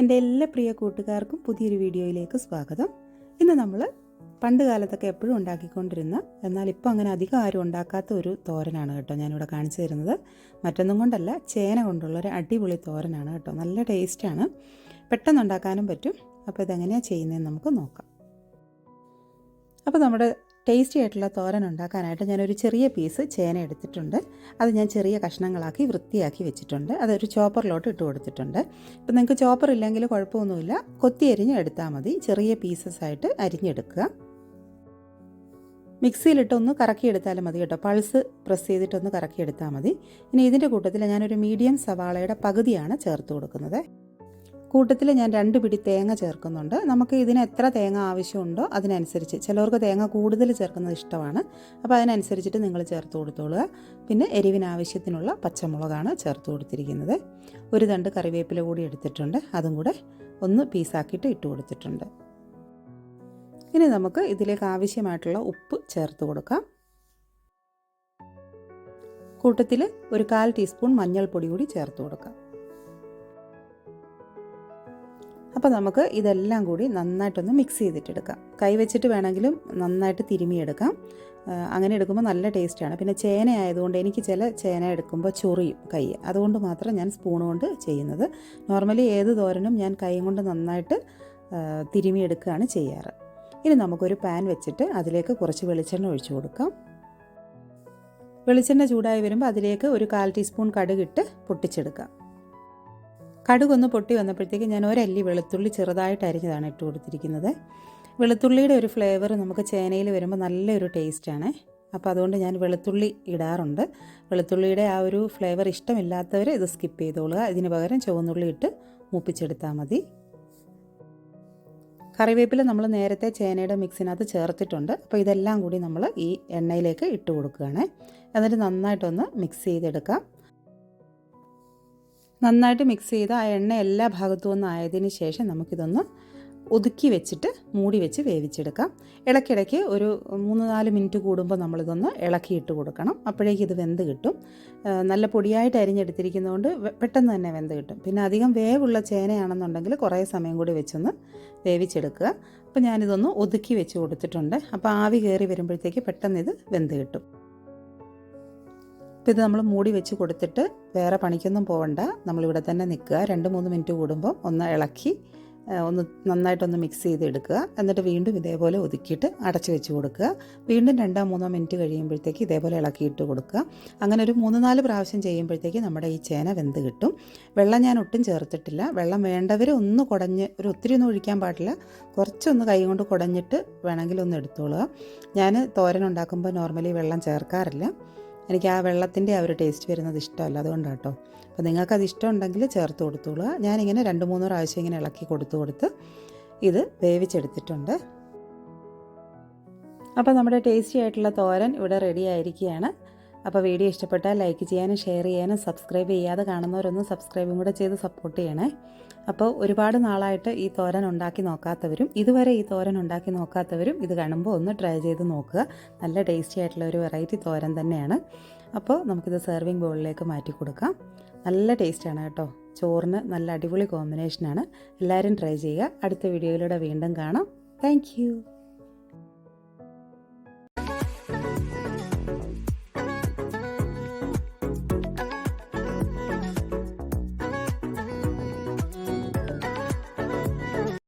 എന്റെ എല്ലാ പ്രിയ കൂട്ടുകാർക്കും പുതിയൊരു വീഡിയോയിലേക്ക് സ്വാഗതം. ഇന്ന് നമ്മൾ പണ്ട് കാലത്തൊക്കെ എപ്പോഴും ഉണ്ടാക്കിക്കൊണ്ടിരുന്ന എന്നാൽ ഇപ്പോൾ അങ്ങനെ അധികം ആരും ഉണ്ടാക്കാത്ത ഒരു തോരനാണ് കേട്ടോ ഞാനിവിടെ കാണിച്ചു തരുന്നത്. മറ്റൊന്നും കൊണ്ടല്ല ചേന കൊണ്ടുള്ള ഒരു അടിപൊളി തോരനാണ് കേട്ടോ. നല്ല ടേസ്റ്റാണ് പെട്ടെന്ന് ഉണ്ടാക്കാനും പറ്റും. അപ്പോൾ ഇതെങ്ങനെയാണ് ചെയ്യുന്നതെന്ന് നമുക്ക് നോക്കാം. അപ്പോൾ നമ്മുടെ ടേസ്റ്റി ആയിട്ടുള്ള തോരൻ ഉണ്ടാക്കാനായിട്ട് ഞാനൊരു ചെറിയ പീസ് ചേന എടുത്തിട്ടുണ്ട്. അത് ഞാൻ ചെറിയ കഷ്ണങ്ങളാക്കി വൃത്തിയാക്കി വെച്ചിട്ടുണ്ട്. അതൊരു ചോപ്പറിലോട്ട് ഇട്ട് കൊടുത്തിട്ടുണ്ട്. ഇപ്പം നിങ്ങൾക്ക് ചോപ്പർ ഇല്ലെങ്കിൽ കുഴപ്പമൊന്നുമില്ല. കൊത്തി അരിഞ്ഞ് എടുത്താൽ മതി. ചെറിയ പീസസ് ആയിട്ട് അരിഞ്ഞെടുക്കുക. മിക്സിയിലിട്ടൊന്ന് കറക്കിയെടുത്താലും മതി കേട്ടോ. പൾസ് പ്രസ് ചെയ്തിട്ടൊന്ന് കറക്കിയെടുത്താൽ മതി. ഇനി ഇതിന്റെ കൂട്ടത്തിൽ ഞാനൊരു മീഡിയം സവാളയുടെ പകുതിയാണ് ചേർത്ത് കൊടുക്കുന്നത്. കൂട്ടത്തിൽ ഞാൻ രണ്ട് പിടി തേങ്ങ ചേർക്കുന്നുണ്ട്. നമുക്ക് ഇതിന് എത്ര തേങ്ങ ആവശ്യമുണ്ടോ അതിനനുസരിച്ച്. ചിലവർക്ക് തേങ്ങ കൂടുതൽ ചേർക്കുന്നത് ഇഷ്ടമാണ്. അപ്പോൾ അതിനനുസരിച്ചിട്ട് നിങ്ങൾ ചേർത്ത് കൊടുത്തോളുക. പിന്നെ എരിവിനാവശ്യത്തിനുള്ള പച്ചമുളകാണ് ചേർത്ത് കൊടുത്തിരിക്കുന്നത്. ഒരു തണ്ട് കറിവേപ്പില കൂടി എടുത്തിട്ടുണ്ട്. അതും കൂടെ ഒന്ന് പീസാക്കിയിട്ട് ഇട്ട് കൊടുത്തിട്ടുണ്ട്. ഇനി നമുക്ക് ഇതിലേക്ക് ആവശ്യമായിട്ടുള്ള ഉപ്പ് ചേർത്ത് കൊടുക്കാം. കൂട്ടത്തിൽ ഒരു കാൽ ടീസ്പൂൺ മഞ്ഞൾപ്പൊടി കൂടി ചേർത്ത് കൊടുക്കാം. അപ്പോൾ നമുക്ക് ഇതെല്ലാം കൂടി നന്നായിട്ടൊന്ന് മിക്സ് ചെയ്തിട്ടെടുക്കാം. കൈ വെച്ചിട്ട് വേണമെങ്കിലും നന്നായിട്ട് തിരുമിയെടുക്കാം. അങ്ങനെ എടുക്കുമ്പോൾ നല്ല ടേസ്റ്റാണ് പിന്നെ ചേന ആയതുകൊണ്ട് എനിക്ക് ചില ചേന എടുക്കുമ്പോൾ ചൊറിയും കൈ. അതുകൊണ്ട് മാത്രം ഞാൻ സ്പൂൺ കൊണ്ട് ചെയ്യുന്നത്. നോർമലി ഏത് തോരനും ഞാൻ കൈ കൊണ്ട് നന്നായിട്ട് തിരുമിയെടുക്കുകയാണ് ചെയ്യാറ്. ഇനി നമുക്കൊരു പാൻ വെച്ചിട്ട് അതിലേക്ക് കുറച്ച് വെളിച്ചെണ്ണ ഒഴിച്ചു കൊടുക്കാം. വെളിച്ചെണ്ണ ചൂടായി വരുമ്പോൾ അതിലേക്ക് ഒരു കാൽ ടീസ്പൂൺ കടുകിട്ട് പൊട്ടിച്ചെടുക്കാം. കടുകൊന്ന് പൊട്ടി വന്നപ്പോഴത്തേക്ക് ഞാൻ ഒരല്ലി വെളുത്തുള്ളി ചെറുതായിട്ട് അരിഞ്ഞതാണ് ഇട്ട് കൊടുത്തിരിക്കുന്നത്. വെളുത്തുള്ളിയുടെ ഒരു ഫ്ലേവർ നമുക്ക് ചേനയിൽ വരുമ്പോൾ നല്ലൊരു ടേസ്റ്റാണ് അപ്പോൾ അതുകൊണ്ട് ഞാൻ വെളുത്തുള്ളി ഇടാറുണ്ട്. വെളുത്തുള്ളിയുടെ ആ ഒരു ഫ്ലേവർ ഇഷ്ടമില്ലാത്തവർ ഇത് സ്കിപ്പ് ചെയ്തോളുക. ഇതിന് പകരം ചുവന്നുള്ളി ഇട്ട് മൂപ്പിച്ചെടുത്താൽ മതി. കറിവേപ്പില നമ്മൾ നേരത്തെ ചേനയുടെ മിക്സിനകത്ത് ചേർത്തിട്ടുണ്ട്. അപ്പോൾ ഇതെല്ലാം കൂടി നമ്മൾ ഈ എണ്ണയിലേക്ക് ഇട്ട് കൊടുക്കുകയാണ്. എന്നിട്ട് നന്നായിട്ടൊന്ന് മിക്സ് ചെയ്തെടുക്കാം. നന്നായിട്ട് മിക്സ് ചെയ്ത് ആ എണ്ണ എല്ലാ ഭാഗത്തും ഒന്ന് ആയതിനു ശേഷം നമുക്കിതൊന്ന് ഒതുക്കി വെച്ചിട്ട് മൂടി വെച്ച് വേവിച്ചെടുക്കാം. ഇടയ്ക്കിടയ്ക്ക് ഒരു മൂന്ന് നാല് മിനിറ്റ് കൂടുമ്പോൾ നമ്മളിതൊന്ന് ഇളക്കിയിട്ട് കൊടുക്കണം. അപ്പോഴേക്കും ഇത് വെന്ത് കിട്ടും. നല്ല പൊടിയായിട്ട് അരിഞ്ഞെടുത്തിരിക്കുന്നതുകൊണ്ട് പെട്ടെന്ന് തന്നെ വെന്ത് കിട്ടും. പിന്നെ അധികം വേവുള്ള ചേനയാണെന്നുണ്ടെങ്കിൽ കുറേ സമയം കൂടി വെച്ചൊന്ന് വേവിച്ചെടുക്കുക. അപ്പോൾ ഞാനിതൊന്ന് ഒതുക്കി വെച്ച് കൊടുത്തിട്ടുണ്ട്. അപ്പോൾ ആവി കയറി വരുമ്പോഴത്തേക്ക് പെട്ടെന്ന് ഇത് വെന്ത് കിട്ടും. അപ്പോൾ ഇത് നമ്മൾ മൂടി വെച്ച് കൊടുത്തിട്ട് വേറെ പണിക്കൊന്നും പോകണ്ട നമ്മളിവിടെ തന്നെ നിൽക്കുക. രണ്ട് മൂന്ന് മിനിറ്റ് കൂടുമ്പോൾ ഒന്ന് ഇളക്കി ഒന്ന് നന്നായിട്ടൊന്ന് മിക്സ് ചെയ്ത് എടുക്കുക എന്നിട്ട് വീണ്ടും ഇതേപോലെ ഒതുക്കിയിട്ട് അടച്ച് വെച്ച് കൊടുക്കുക. വീണ്ടും രണ്ടോ മൂന്നോ മിനിറ്റ് കഴിയുമ്പോഴത്തേക്ക് ഇതേപോലെ ഇളക്കിയിട്ട് കൊടുക്കുക. അങ്ങനെ ഒരു മൂന്ന് നാല് പ്രാവശ്യം ചെയ്യുമ്പോഴത്തേക്ക് നമ്മുടെ ഈ ചേന വെന്ത് കിട്ടും. വെള്ളം ഞാൻ ഒട്ടും ചേർത്തിട്ടില്ല. വെള്ളം വേണ്ടവർ ഒന്ന് കുടഞ്ഞ് ഒരു ഒത്തിരി ഒന്നും ഒഴിക്കാൻ പാടില്ല. കുറച്ചൊന്ന് കൈ കൊണ്ട് കുടഞ്ഞിട്ട് വേണമെങ്കിൽ ഒന്ന് എടുത്തോളുക. ഞാൻ തോരൻ ഉണ്ടാക്കുമ്പോൾ നോർമലി വെള്ളം ചേർക്കാറില്ല. എനിക്ക് ആ വെള്ളത്തിന്റെ ആ ഒരു ടേസ്റ്റ് വരുന്നത് ഇഷ്ടമല്ല. അതുകൊണ്ടാണ് കേട്ടോ അപ്പോൾ നിങ്ങൾക്കത് ഇഷ്ടമുണ്ടെങ്കിൽ ചേർത്ത് കൊടുത്തോളുക. ഞാനിങ്ങനെ രണ്ട് മൂന്ന് പ്രാവശ്യം ഇങ്ങനെ ഇളക്കി കൊടുത്തു കൊടുത്ത് ഇത് വേവിച്ചെടുത്തിട്ടുണ്ട്. അപ്പോൾ നമ്മുടെ ടേസ്റ്റി ആയിട്ടുള്ള തോരൻ ഇവിടെ റെഡി ആയിരിക്കുകയാണ്. അപ്പോൾ വീഡിയോ ഇഷ്ടപ്പെട്ടാൽ ലൈക്ക് ചെയ്യാനും ഷെയർ ചെയ്യാനും സബ്സ്ക്രൈബ് ചെയ്യാതെ കാണുന്നവരൊന്ന് സബ്സ്ക്രൈബും കൂടെ ചെയ്ത് സപ്പോർട്ട് ചെയ്യണേ. അപ്പോൾ ഒരുപാട് നാളായിട്ട് ഈ തോരൻ ഉണ്ടാക്കി നോക്കാത്തവരും ഇതുവരെ ഈ തോരൻ ഉണ്ടാക്കി നോക്കാത്തവരും ഇത് കാണുമ്പോൾ ഒന്ന് ട്രൈ ചെയ്ത് നോക്കുക. നല്ല ടേസ്റ്റി ആയിട്ടുള്ള ഒരു വെറൈറ്റി തോരൻ തന്നെയാണ്. അപ്പോൾ നമുക്കിത് സെർവിങ് ബൗളിലേക്ക് മാറ്റി കൊടുക്കാം. നല്ല ടേസ്റ്റാണ് കേട്ടോ. ചോറിന് നല്ല അടിപൊളി കോമ്പിനേഷനാണ് എല്ലാവരും ട്രൈ ചെയ്യുക. അടുത്ത വീഡിയോയിലൂടെ വീണ്ടും കാണാം. താങ്ക്